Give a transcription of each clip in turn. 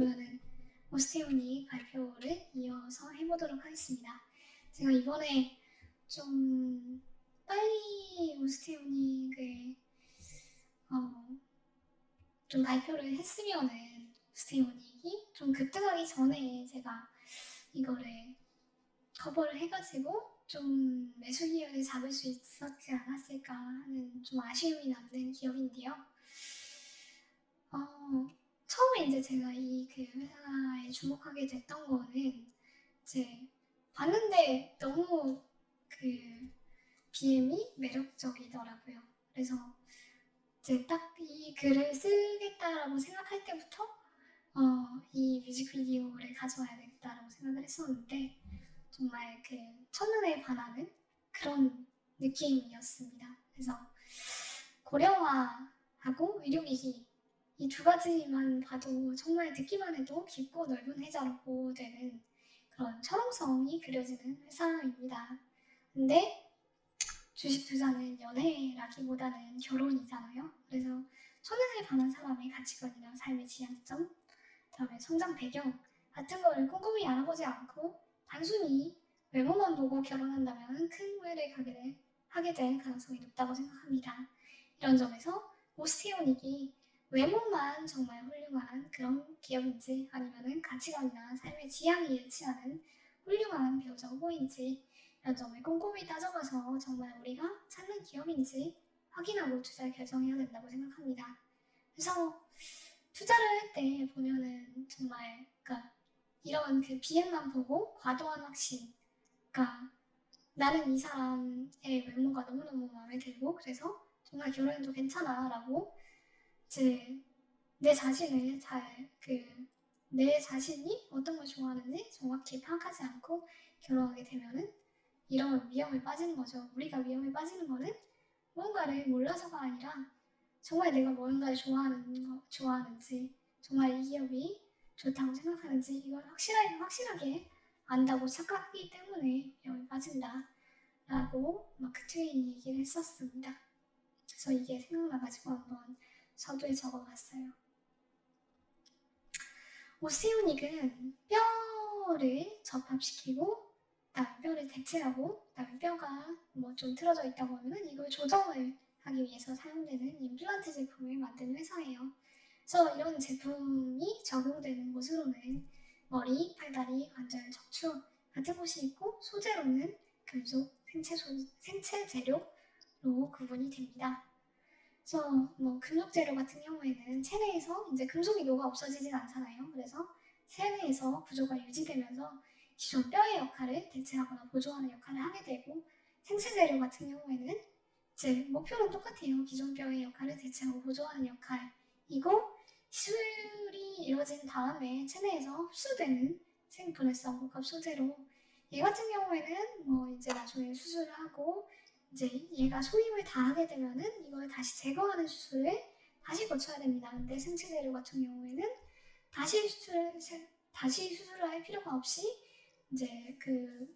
그러면은 오스테오닉 발표를 이어서 해보도록 하겠습니다. 제가 이번에 좀 빨리 오스테오닉을 어, 좀 발표를 했으면은 오스테오닉이 좀 급등하기 전에 제가 이거를 커버를 해가지고 좀 매수 기회를 잡을 수 있었지 않았을까 하는 좀 아쉬움이 남는 기업인데요. 어, 처음에 이제 제가 이 그 회사에 주목하게 됐던 거는 이제 봤는데 너무 그 BM이 매력적이더라고요. 그래서 이제 딱 이 글을 쓰겠다라고 생각할 때부터 어, 이 뮤직비디오를 가져와야겠다라고 생각을 했었는데 정말 그 첫눈에 반하는 그런 느낌이었습니다. 그래서 고령화하고 의료기기 이 두 가지만 봐도 정말 듣기만 해도 깊고 넓은 해자라고 되는 그런 철옹성이 그려지는 회사입니다. 근데 주식 투자는 연애라기보다는 결혼이잖아요. 그래서 첫눈에 반한 사람의 가치관이나 삶의 지향점, 그다음에 성장 배경 같은 거를 꼼꼼히 알아보지 않고 단순히 외모만 보고 결혼한다면 큰 후회를 가게 될, 하게 될 가능성이 높다고 생각합니다. 이런 점에서 오스테오닉이 외모만 정말 훌륭한 그런 기업인지 아니면은 가치관이나 삶의 지향이 일치하는 훌륭한 배우자 후보인지 이런 점을 꼼꼼히 따져봐서 정말 우리가 찾는 기업인지 확인하고 투자를 결정해야 된다고 생각합니다. 그래서 투자를 할 때 보면은 정말 그러니까 이런 그 비행만 보고 과도한 확신 그러니까 나는 이 사람의 외모가 너무너무 마음에 들고 그래서 정말 결혼해도 괜찮아 라고 이제 내 자신을 잘 그 내 자신이 어떤 걸 좋아하는지 정확히 파악하지 않고 결혼하게 되면은 이런 위험에 빠지는 거죠. 우리가 위험에 빠지는 거는 뭔가를 몰라서가 아니라 정말 내가 뭔가를 좋아하는 거 좋아하는지 정말 이 기업이 좋다고 생각하는지 이걸 확실하게 확실하게 안다고 착각하기 때문에 위험에 빠진다라고 마크 트웨인이 얘기를 했었습니다. 그래서 이게 생각나가지고 한번 서두에 적어봤어요. 오스테오닉은 뼈를 접합시키고 그다음에 뼈를 대체하고 그다음에 뼈가 뭐 좀 틀어져 있다고 하면은 이걸 조정을 하기 위해서 사용되는 임플란트 제품을 만드는 회사예요. 그래서 이런 제품이 적용되는 곳으로는 머리, 팔다리, 관절, 척추 같은 곳이 있고 소재로는 금속, 생체, 소, 생체 재료로 구분이 됩니다. 그래서 뭐 금속 재료 같은 경우에는 체내에서 이제 금속이 녹아 없어지진 않잖아요. 그래서 체내에서 구조가 유지되면서 기존 뼈의 역할을 대체하거나 보조하는 역할을 하게 되고 생체 재료 같은 경우에는 이제 목표는 똑같아요. 기존 뼈의 역할을 대체하고 보조하는 역할이고 시술이 이루어진 다음에 체내에서 흡수되는 생분해성 복합 소재로 얘 같은 경우에는 뭐 이제 나중에 수술을 하고 이제 얘가 소임을 다 하게 되면은 이걸 다시 제거하는 수술을 다시 거쳐야 됩니다. 근데 생체 재료 같은 경우에는 다시 수술을 다시 수술을 할 필요가 없이 이제 그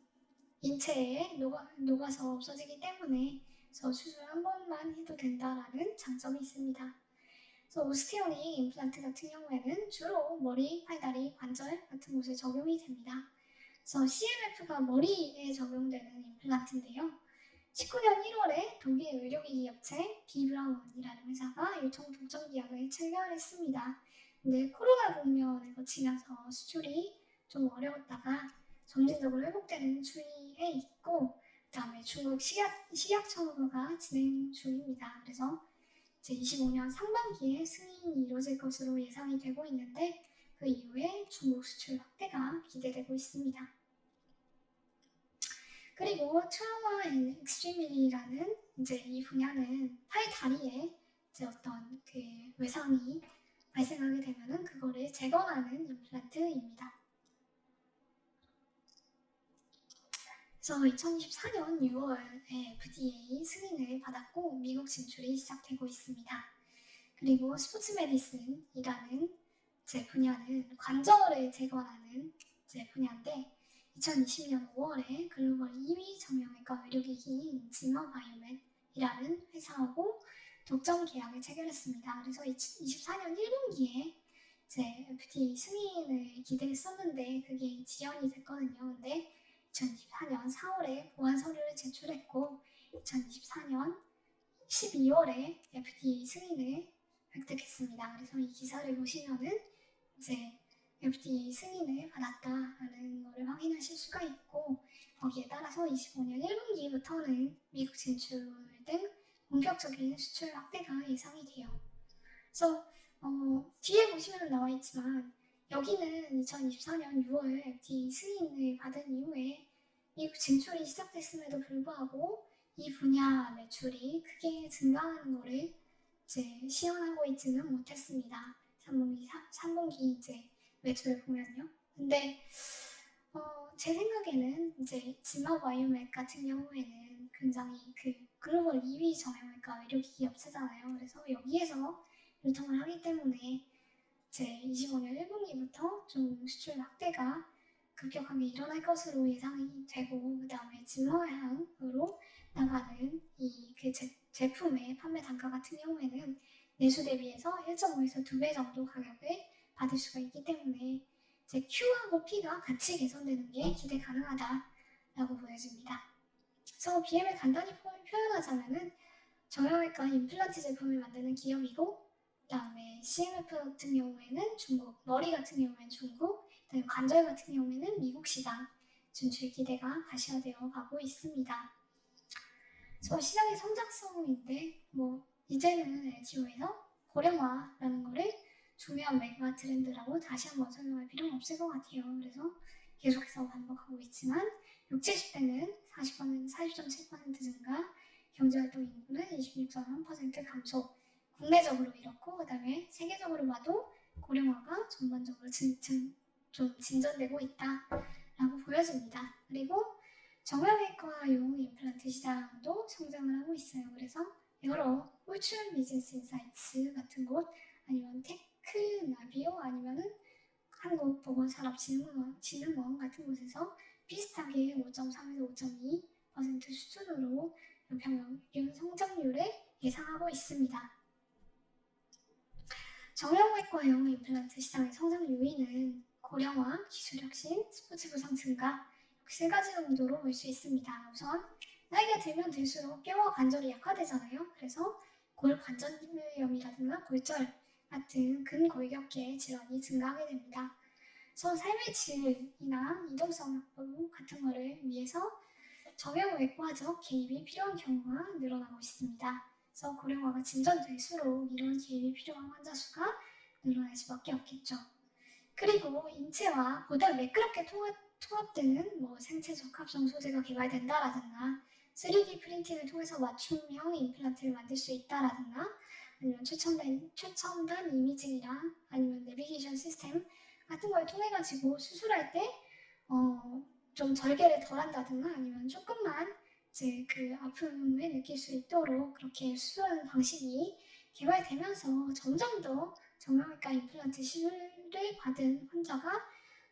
인체에 녹아, 녹아서 없어지기 때문에 그래서 수술 한 번만 해도 된다라는 장점이 있습니다. 그래서 오스테오닉 임플란트 같은 경우에는 주로 머리, 팔다리, 관절 같은 곳에 적용이 됩니다. 그래서 CMF가 머리에 적용되는 임플란트인데요. 19년 1월에 독일 의료기기 업체 비브라운이라는 회사가 요청 독점 계약을 체결했습니다. 근데 코로나 국면을 거치면서 수출이 좀 어려웠다가 점진적으로 회복되는 추이에 있고 그다음에 중국 식약, 식약청구가 진행 중입니다. 그래서 이제 25년 상반기에 승인이 이루어질 것으로 예상이 되고 있는데 그 이후에 중국 수출 확대가 기대되고 있습니다. 그리고 트라우마 앤 엑스트리미라는 이제 이 분야는 팔 다리에 이제 어떤 그 외상이 발생하게 되면은 그거를 재건하는 임플란트입니다. 그래서 2024년 6월에 FDA 승인을 받았고 미국 진출이 시작되고 있습니다. 그리고 스포츠 메디슨이라는 제 분야는 관절을 재건하는 제 분야인데 2020년 5월에 글로벌 2위 정형외과 의료기기인 지머 바이오맨이라는 회사하고 독점 계약을 체결했습니다. 그래서 24년 1분기에 이제 FDA 승인을 기대했었는데 그게 지연이 됐거든요. 근데 2024년 4월에 보안 서류를 제출했고 2024년 12월에 FDA 승인을 획득했습니다. 그래서 이 기사를 보시면은 이제 FDA 승인을 받았다라는 것을 확인하실 수가 있고 거기에 따라서 25년 1분기부터는 미국 진출 등 본격적인 수출 확대가 예상이 돼요. 그래서 어, 뒤에 보시면 나와 있지만 여기는 2024년 6월 FDA 승인을 받은 이후에 미국 진출이 시작됐음에도 불구하고 이 분야 매출이 크게 증가하는 것을 이제 시연하고 있지는 못했습니다. 3분기, 3분기 이제 매출을 보면요. 근데 어, 제 생각에는 이제 지마 바이오맥 같은 경우에는 굉장히 그 글로벌 2위 정형외과 의료기기 업체잖아요. 그래서 여기에서 유통을 하기 때문에 이제 25년 1분기부터 좀 수출 확대가 급격하게 일어날 것으로 예상이 되고 그 다음에 진머향으로 나가는 이 그 제품의 판매 단가 같은 경우에는 내수 대비해서 1.5에서 2배 정도 가격을 받을 수가 있기 때문에 이제 Q하고 P가 같이 개선되는 게 기대 가능하다라고 보여집니다. 그래서 BM을 간단히 표- 표현하자면은 정형외과 임플란트 제품을 만드는 기업이고 그다음에 CMF 같은 경우에는 중국, 머리 같은 경우에는 중국, 그다음에 관절 같은 경우에는 미국 시장 진출 기대가 가시화되어 가고 있습니다. 저 시장의 성장성인데 뭐 이제는 LGO에서 고령화라는 거를 중요한 메가 트렌드라고 다시 한번 설명할 필요는 없을 것 같아요. 그래서 계속해서 반복하고 있지만 6, 70대는 40%, 40.7% 증가, 경제활동 인구는 26.3% 감소, 국내적으로 이렇고 그다음에 세계적으로 봐도 고령화가 전반적으로 진, 진, 좀 진전되고 있다라고 보여집니다. 그리고 정형외과 용 임플란트 시장도 성장을 하고 있어요. 그래서 여러 홀출 비즈니스 인사이츠 같은 곳 아니면 테 크 나비오 아니면은 한국 보건산업진흥원 진흥원 같은 곳에서 비슷하게 5.3에서 5.2% 수준으로 평균 성장률을 예상하고 있습니다. 정형외과용 임플란트 시장의 성장 요인은 고령화, 기술 혁신, 스포츠 부상 증가 세 가지 정도로 볼 수 있습니다. 우선 나이가 들면 들수록 뼈와 관절이 약화되잖아요. 그래서 골관절염이라든가 골절 같은 근골격계 질환이 증가하게 됩니다. 그래서 삶의 질이나 이동성 확보 같은 거를 위해서 정형 외과적 개입이 필요한 경우가 늘어나고 있습니다. 그래서 고령화가 진전될수록 이런 개입이 필요한 환자 수가 늘어날 수밖에 없겠죠. 그리고 인체와 보다 매끄럽게 통합, 통합되는 뭐 생체 적 합성 소재가 개발된다라든가 3D 프린팅을 통해서 맞춤형 임플란트를 만들 수 있다라든가 아니면 최첨단, 최첨단 이미징이랑 아니면 내비게이션 시스템 같은 걸 통해 가지고 수술할 때 어, 좀 절개를 덜 한다든가 아니면 조금만 이제 그 아픔을 느낄 수 있도록 그렇게 수술하는 방식이 개발되면서 점점 더 정형외과 임플란트 시술을 받은 환자가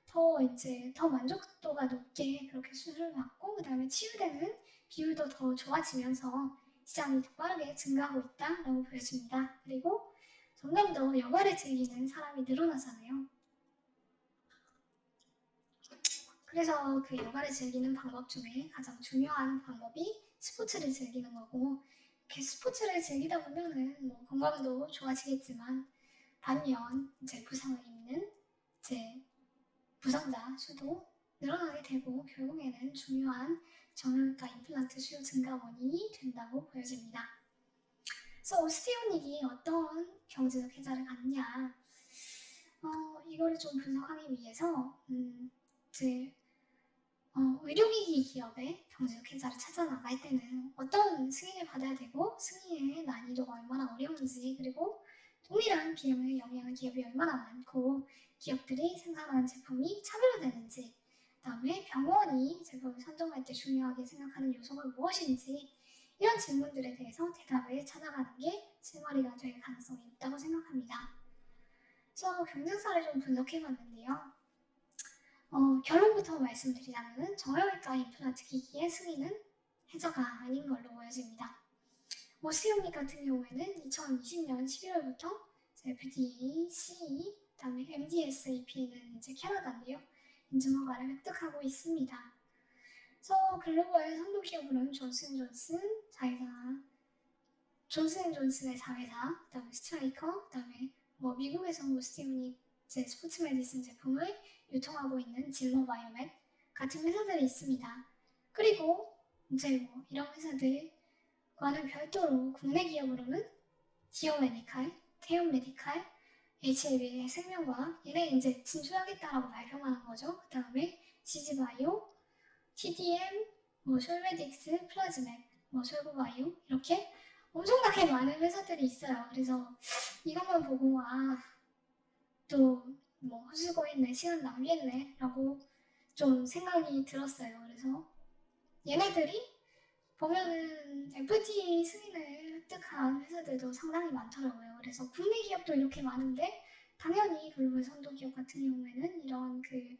더 이제 더 만족도가 높게 그렇게 수술을 받고 그 다음에 치유되는 비율도 더 좋아지면서 시장이 더 빠르게 증가하고 있다라고 보여집니다. 그리고 점점 더 여가를 즐기는 사람이 늘어나잖아요. 그래서 그 여가를 즐기는 방법 중에 가장 중요한 방법이 스포츠를 즐기는 거고 이렇게 스포츠를 즐기다 보면은 뭐 건강도 좋아지겠지만 반면 이제 부상을 입는 이제 부상자 수도 늘어나게 되고 결국에는 중요한 정형외과 임플란트 수요 증가 원인이 된다고 보여집니다. 그래서 오스테오닉이 어떤 경제적 혜자를 갖냐? 어, 이거를 좀 분석하기 위해서 음, 어, 의료기기 기업의 경제적 혜자를 찾아 나갈 때는 어떤 승인을 받아야 되고 승인의 난이도가 얼마나 어려운지 그리고 동일한 비용을 영위하는 기업이 얼마나 많고 기업들이 생산하는 제품이 차별화되는지 그다음에 병원이 제품을 선정할 때 중요하게 생각하는 요소가 무엇인지 이런 질문들에 대해서 대답을 찾아가는 게 실마리가 될 가능성이 있다고 생각합니다. 그래서 경쟁사를 좀 분석해봤는데요. 어, 결론부터 말씀드리자면 정형외과 임플란트 기기의 승인은 해저가 아닌 걸로 보여집니다. 모스용닉 같은 경우에는 2020년 11월부터 FDA, CE, 그다음에 MDSAP는 이제 캐나다인데요. 인증허가를 획득하고 있습니다. 그래서 글로벌 선도 기업으로는 존슨존슨 자회사, 존슨존슨의 자회사, 그다음에 스트라이커, 그다음에 뭐 미국에서 모스티우닉 제 스포츠 메디슨 제품을 유통하고 있는 질모 바이오멧 같은 회사들이 있습니다. 그리고 이제 뭐 이런 회사들과는 별도로 국내 기업으로는 디오 메디칼, 태움 메디칼, HLB의 생명과학 얘네 이제 진출하겠다라고 발표만 한 거죠. 그 다음에 CG바이오, TDM, 뭐 솔메딕스, 플라즈맥, 뭐 솔고바이오 이렇게 엄청나게 많은 회사들이 있어요. 그래서 이것만 보고 아또뭐 헛수고했네, 시간 낭비했네 라고 좀 생각이 들었어요. 그래서 얘네들이 보면은 FTA 승인을 획득한 회사들도 상당히 많더라고요. 그래서 국내 기업도 이렇게 많은데 당연히 글로벌 선도 기업 같은 경우에는 이런 그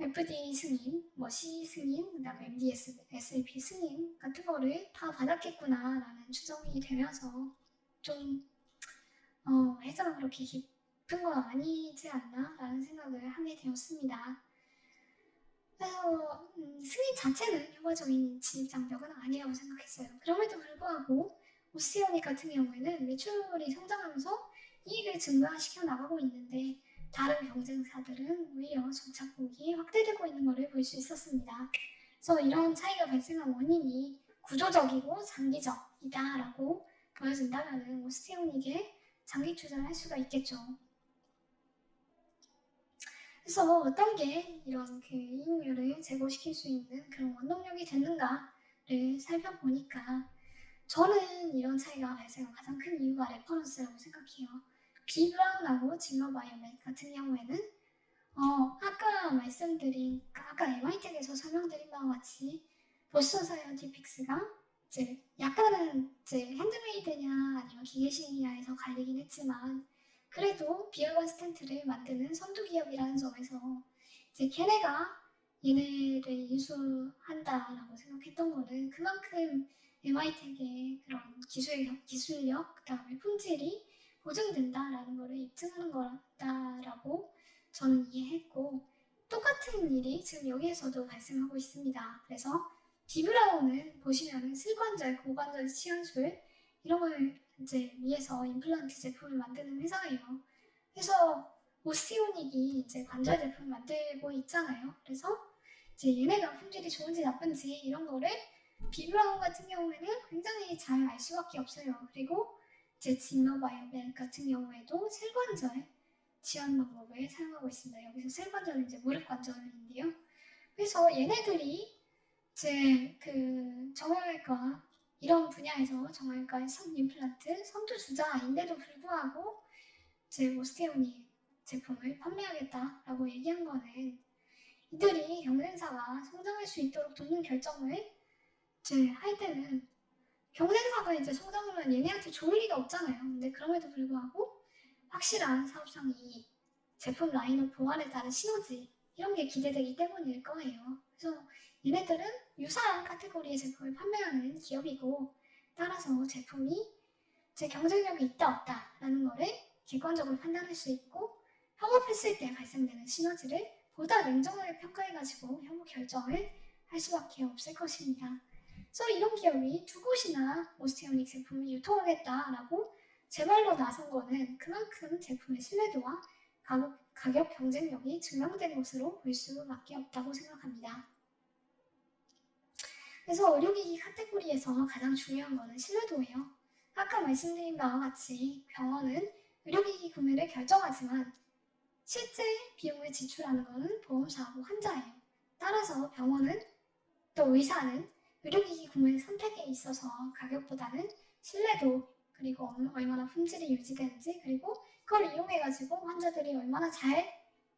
FDA 승인, 뭐 C 승인, 그다음에 MDS, SAP 승인 같은 거를 다 받았겠구나라는 추정이 되면서 좀 어, 회사가 그렇게 깊은 건 아니지 않나라는 생각을 하게 되었습니다. 그래서 음, 승인 자체는 효과적인 진입 장벽은 아니라고 생각했어요. 그럼에도 불구하고 오스티오닉 같은 경우에는 매출이 성장하면서 이익을 증가시켜 나가고 있는데 다른 경쟁사들은 오히려 정착폭이 확대되고 있는 것을 볼 수 있었습니다. 그래서 이런 차이가 발생한 원인이 구조적이고 장기적이다라고 보여진다면 오스티오닉에 장기 투자를 할 수가 있겠죠. 그래서 어떤 게 이런 그 이익률을 제고시킬 수 있는 그런 원동력이 됐는가를 살펴보니까 저는 이런 차이가 발생한 가장 큰 이유가 레퍼런스라고 생각해요. 비브라운하고 진로바이오맥 같은 경우에는 어, 아까 말씀드린 아까 MI텍에서 설명드린 바와 같이 보스턴 사이언티 픽스가 이제 약간은 이제 핸드메이드냐 아니면 기계식이냐에서 갈리긴 했지만 그래도 비어건 스탠트를 만드는 선두 기업이라는 점에서 이제 걔네가 얘네를 인수한다라고 생각했던 거는 그만큼 MI텍의 그런 기술력, 기술력, 그 다음에 품질이 보증된다라는 것을 입증하는 거다라고 저는 이해했고 똑같은 일이 지금 여기에서도 발생하고 있습니다. 그래서 비브라운은 보시면은 슬관절, 고관절 치환술 이런 걸 이제 위해서 임플란트 제품을 만드는 회사예요. 그래서 오스티오닉이 이제 관절 제품 만들고 있잖아요. 그래서 이제 얘네가 품질이 좋은지 나쁜지 이런 거를 비브라운 같은 경우에는 굉장히 잘 알 수밖에 없어요. 그리고 이제 진노바이오벨 같은 경우에도 슬관절 지원 방법을 사용하고 있습니다. 여기서 슬관절은 이제 무릎 관절인데요. 그래서 얘네들이 이제 그 정형외과 이런 분야에서 정형외과 성 임플란트 선두 주자인데도 불구하고 이제 모스테오니 제품을 판매하겠다라고 얘기한 거는 이들이 경쟁사가 성장할 수 있도록 돕는 결정을 이제 할 때는 경쟁사가 이제 성장하면 얘네한테 좋을 리가 없잖아요. 근데 그럼에도 불구하고 확실한 사업상 이 제품 라인업 보완에 따른 시너지 이런 게 기대되기 때문일 거예요. 그래서 얘네들은 유사한 카테고리의 제품을 판매하는 기업이고 따라서 제품이 제 경쟁력이 있다 없다라는 거를 객관적으로 판단할 수 있고 협업했을 때 발생되는 시너지를 보다 냉정하게 평가해가지고 협업 결정을 할 수밖에 없을 것입니다. 그래서 이런 기업이 두 곳이나 오스테오닉 제품을 유통하겠다라고 제발로 나선 거는 그만큼 제품의 신뢰도와 가격, 가격 경쟁력이 증명된 것으로 볼 수밖에 없다고 생각합니다. 그래서 의료기기 카테고리에서 가장 중요한 것은 신뢰도예요. 아까 말씀드린 바와 같이 병원은 의료기기 구매를 결정하지만 실제 비용을 지출하는 것은 보험사하고 환자예요. 따라서 병원은 또 의사는 의료기기 구매 선택에 있어서 가격보다는 신뢰도 그리고 얼마나 품질이 유지되는지 그리고 그걸 이용해가지고 환자들이 얼마나 잘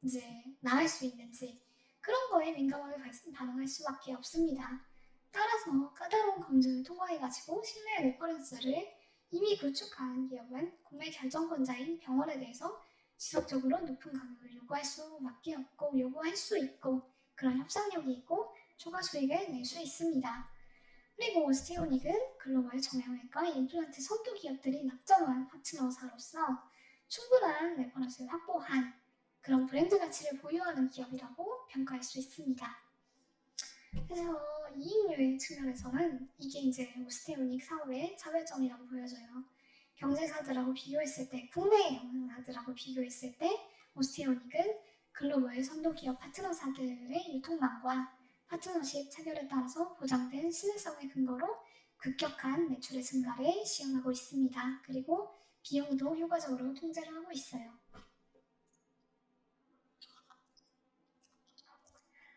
이제 나을 수 있는지 그런 거에 민감하게 반응할 수밖에 없습니다. 따라서 까다로운 검증을 통과해가지고 신뢰의 레퍼런스를 이미 구축한 기업은 구매 결정권자인 병원에 대해서 지속적으로 높은 가격을 요구할 수밖에 없고 요구할 수 있고 그런 협상력이 있고 초과 수익을 낼 수 있습니다. 그리고 오스테오닉은 글로벌 정형외과 임플란트 선두 기업들이 낙점한 파트너사로서 충분한 레퍼런스를 확보한 그런 브랜드 가치를 보유하는 기업이라고 평가할 수 있습니다. 그래서 이익률 측면에서는 이게 이제 오스테오닉 사업의 차별점이라고 보여져요. 경쟁사들하고 비교했을 때, 국내 경쟁사들하고 비교했을 때, 오스테오닉은 글로벌 선도 기업 파트너사들의 유통망과 파트너십 체결에 따라서 보장된 신뢰성의 근거로 급격한 매출의 증가를 시행하고 있습니다. 그리고 비용도 효과적으로 통제를 하고 있어요.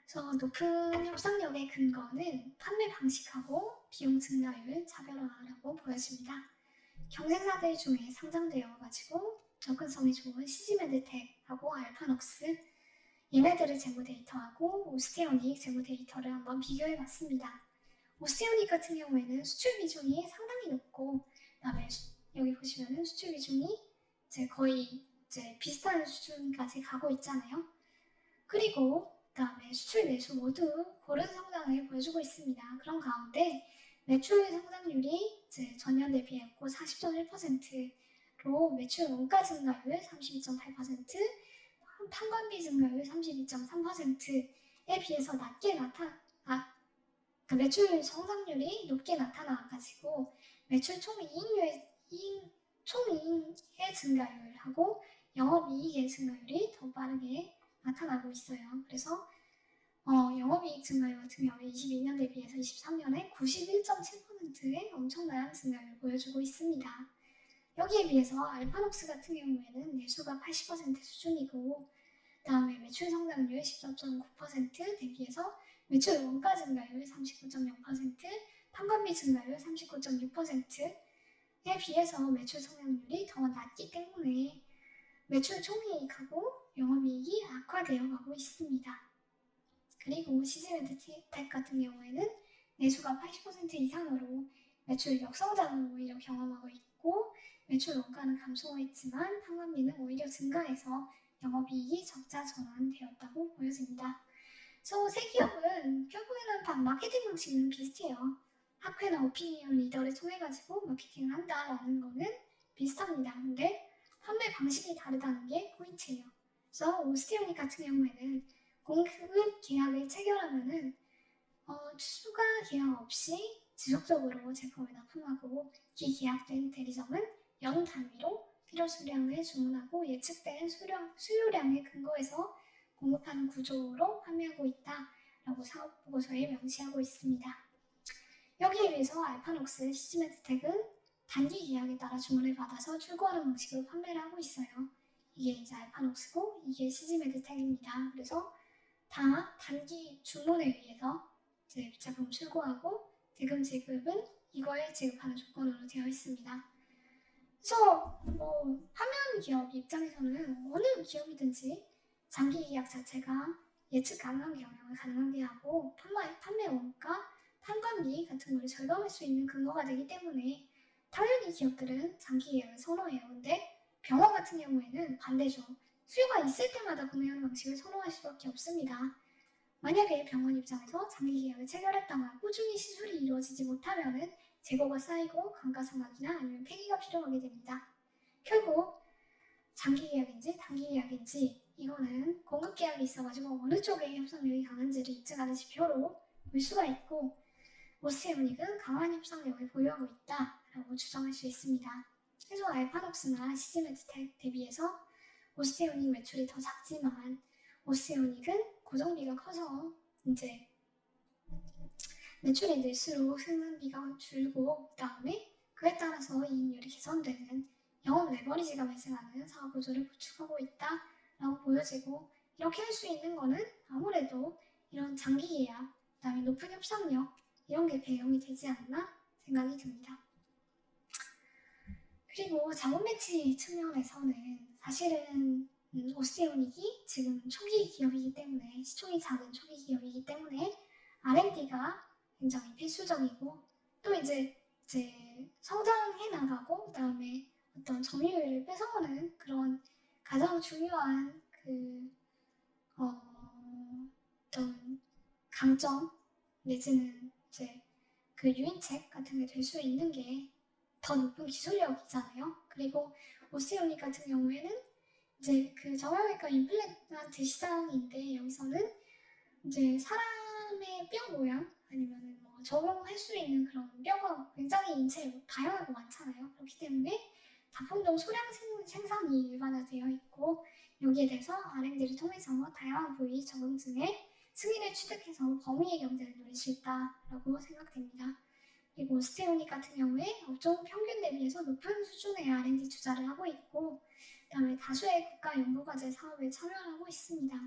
그래서 높은 협상력의 근거는 판매 방식하고 비용 증가율 차별화라고 보여집니다. 경쟁사들 중에 상장되어 가지고 접근성이 좋은 시즈메드텍하고 알파녹스 얘네들의 재무 데이터하고 오스테오닉 재무 데이터를 한번 비교해 봤습니다. 오스테오닉 같은 경우에는 수출 비중이 상당히 높고 그다음에 수- 여기 보시면은 수출 비중이 이제 거의 이제 비슷한 수준까지 가고 있잖아요. 그리고 그다음에 수출 내수 모두 고른 성장을 보여주고 있습니다. 그런 가운데 매출 성장률이 이제 전년 대비했고 40.1%로 매출 원가 증가율 32.8%, 판관비 증가율 32.3%에 비해서 낮게 나타 아, 그 매출 성장률이 높게 나타나가지고 매출 총 이익률 이익, 총 이익의 증가율하고 영업이익의 증가율이 더 빠르게 나타나고 있어요. 그래서 어, 영업이익 증가율 같은 경우에 22년 대비해서 23년에 91.7%의 엄청난 증가율을 보여주고 있습니다. 여기에 비해서 알파녹스 같은 경우에는 내수가 80% 수준이고 그 다음에 매출 성장률 14.9% 대비해서 매출 원가 증가율 39.0%, 판관비 증가율 39.6%에 비해서 매출 성장률이 더 낮기 때문에 매출 총이익하고 영업이익이 악화되어 가고 있습니다. 그리고 시즈메드텍 같은 경우에는 내수가 80% 이상으로 매출 역성장을 오히려 경험하고 있고 매출 원가는 감소했지만 판관비는 오히려 증가해서 영업이익이 적자 전환되었다고 보여집니다. 그래서 세 기업은 결국에는 다 마케팅 방식은 비슷해요. 학회나 오피니언 리더를 통해 가지고 마케팅을 한다라는 거는 비슷합니다. 근데 판매 방식이 다르다는 게 포인트예요. 그래서 오스티오닉 같은 경우에는 공급 계약을 체결하면은 어, 추가 계약 없이 지속적으로 제품을 납품하고 기계약된 대리점은 연 단위로 필요 수량을 주문하고 예측된 수량, 수요량에 근거해서 공급하는 구조로 판매하고 있다라고 사업 보고서에 명시하고 있습니다. 여기에 비해서 알파녹스 시즈메드 텍은 단기 계약에 따라 주문을 받아서 출고하는 방식으로 판매를 하고 있어요. 이게 이제 알파녹스고 이게 시즈메드 텍입니다. 그래서 다 단기 주문에 의해서 이제 제품 출고하고 대금 지급은 이거에 지급하는 조건으로 되어 있습니다. 그래서 뭐 판매하는 기업 입장에서는 어느 기업이든지 장기 계약 자체가 예측 가능한 경영을 가능하게 하고 판매, 판매 원가, 판관비 같은 걸 절감할 수 있는 근거가 되기 때문에 당연히 기업들은 장기 계약을 선호해요. 근데 병원 같은 경우에는 반대죠. 수요가 있을 때마다 구매하는 방식을 선호할 수밖에 없습니다. 만약에 병원 입장에서 장기 계약을 체결했다가 꾸준히 시술이 이루어지지 못하면은 재고가 쌓이고 감가상각이나 아니면 폐기가 필요하게 됩니다. 결국 장기 계약인지 단기 계약인지 이거는 공급 계약이 있어가지고 어느 쪽에 협상력이 강한지를 입증하는 지표로 볼 수가 있고 오스테오닉은 강한 협상력을 보유하고 있다라고 주장할 수 있습니다. 그래서 알파녹스나 시즈메드텍 대비해서 오스테오닉 매출이 더 작지만 오스테오닉은 고정비가 커서 이제 매출이 늘수록 생산비가 줄고 그다음에 그에 따라서 이익률이 개선되는 영업 레버리지가 발생하는 사업 구조를 구축하고 있다라고 보여지고 이렇게 할 수 있는 거는 아무래도 이런 장기 계약, 그다음에 높은 협상력 이런 게 배경이 되지 않나 생각이 듭니다. 그리고 자본 매치 측면에서는 사실은 음, 오스테오닉이 지금 초기 기업이기 때문에 시총이 작은 초기 기업이기 때문에 R&D가 굉장히 필수적이고 또 이제 이제 성장해 나가고 그다음에 어떤 점유율을 뺏어오는 그런 가장 중요한 그 어, 어떤 강점 내지는 이제 그 유인책 같은 게 될 수 있는 게 더 높은 기술력이잖아요. 그리고 오스테오닉 같은 경우에는 이제 그 정형외과 임플란트 시장인데 여기서는 이제 사람 의 뼈 모양 아니면 뭐 적용할 수 있는 그런 뼈가 굉장히 인체에 다양하고 많잖아요. 그렇기 때문에 다품종 소량 생- 생산이 일반화되어 있고 여기에 대해서 R&D를 통해서 다양한 부위 적응증에 승인을 취득해서 범위의 경제를 누릴 수 있다라고 생각됩니다. 그리고 스테오닉 같은 경우에 업종 평균 대비해서 높은 수준의 R&D 투자를 하고 있고 그다음에 다수의 국가 연구과제 사업에 참여하고 있습니다.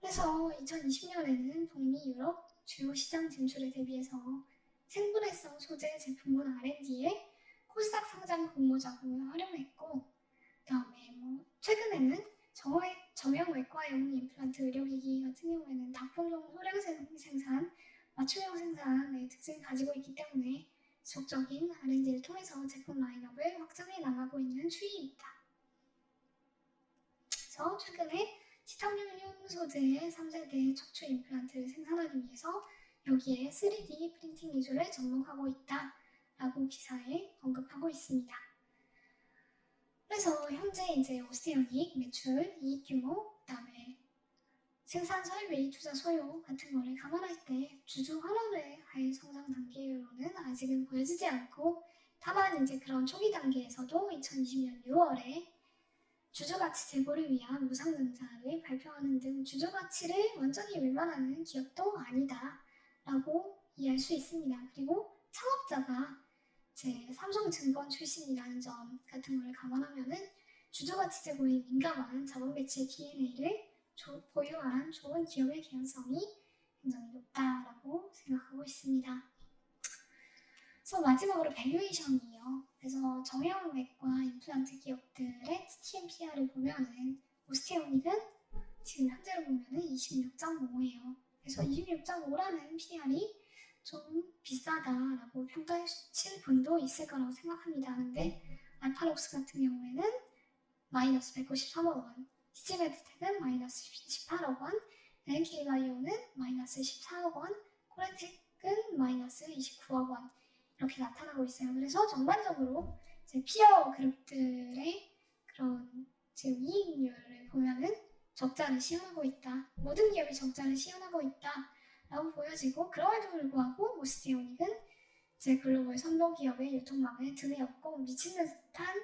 그래서 2020년에는 북미 유럽 주요 시장 진출에 대비해서 생분해성 소재 제품군 R&D에 코스닥 상장 공모 자금을 활용했고 그다음에 뭐 최근에는 정외, 정형외과용 임플란트 의료기기 같은 경우에는 다품종 소량 생- 생산, 맞춤형 생산의 특징을 가지고 있기 때문에 지속적인 R&D를 통해서 제품 라인업을 확장해 나가고 있는 추이입니다. 그래서 최근에 티타늄 소재의 3세대 척추 임플란트를 생산하기 위해서 여기에 3D 프린팅 기술을 접목하고 있다 라고 기사에 언급하고 있습니다. 그래서 현재 이제 오스테오닉 매출, 이익 규모, 그다음에 생산 설비, 투자 소요 같은 거를 감안할 때 주주 환원의 하의 성장 단계로는 아직은 보여지지 않고 다만 이제 그런 초기 단계에서도 2020년 6월에 주주 가치 제고를 위한 무상증자를 발표하는 등 주주 가치를 완전히 외면하는 기업도 아니다 라고 이해할 수 있습니다. 그리고 창업자가 제 삼성증권 출신이라는 점 같은 거를 감안하면 은 주주 가치 제고에 민감한 자본 배치의 DNA를 보유한 좋은 기업의 개연성이 굉장히 높다라고 생각하고 있습니다. 그래서 마지막으로 밸류에이션이에요. 그래서 정형외과 임플란트 기업들의 TMPR을 보면은 오스테오닉은 지금 현재로 보면은 26.5예요. 그래서 26.5라는 PR이 좀 비싸다라고 평가하실 분도 있을 거라고 생각합니다. 근데 알파록스 같은 경우에는 마이너스 193억 원, 시즈메드텍은 마이너스 18억 원, LK바이오는 마이너스 14억 원, 코레텍은 마이너스 29억 원 이렇게 나타나고 있어요. 그래서 전반적으로 이제 피어 그룹들의 그런 지금 이익률을 보면은 적자를 시현하고 있다. 모든 기업이 적자를 시현하고 있다. 라고 보여지고 그럼에도 불구하고 오스티오닉은 이제 글로벌 선도 기업의 유통망에 등에 업고 미친 듯한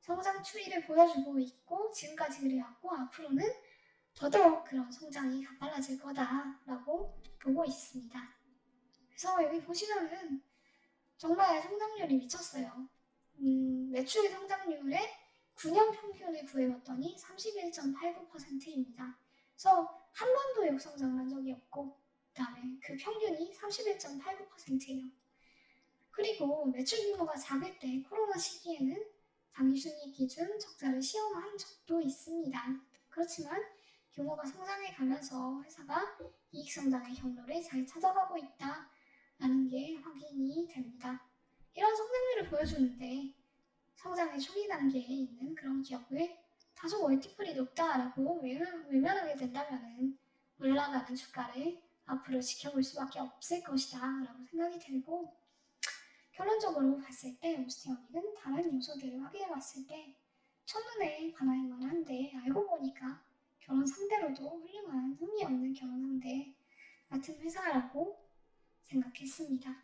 성장 추이를 보여주고 있고 지금까지 그래왔고 앞으로는 더더욱 그런 성장이 가팔라질 거다라고 보고 있습니다. 그래서 여기 보시면은 정말 성장률이 미쳤어요. 음, 매출 성장률의 9년 평균을 구해봤더니 31.89%입니다. 그래서 한 번도 역성장을 한 적이 없고 그 다음에 그 평균이 31.89%예요. 그리고 매출 규모가 작을 때 코로나 시기에는 당기순이익 기준 적자를 시험한 적도 있습니다. 그렇지만 규모가 성장해 가면서 회사가 이익 성장의 경로를 잘 찾아가고 있다 라는 게 확인이 됩니다. 이런 성장률을 보여주는데 성장의 초기 단계에 있는 그런 기업을 다소 멀티플이 높다라고 외면, 외면하게 된다면은 올라가는 주가를 앞으로 지켜볼 수밖에 없을 것이다 라고 생각이 들고 결론적으로 봤을 때 오스테오닉은 다른 요소들을 확인해 봤을 때 첫눈에 반할 만한데 알고 보니까 결혼 상대로도 훌륭한 의미 없는 결혼 상대 같은 회사라고 생각했습니다.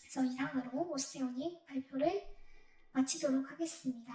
그래서 이상으로 오스테오닉 발표를 마치도록 하겠습니다.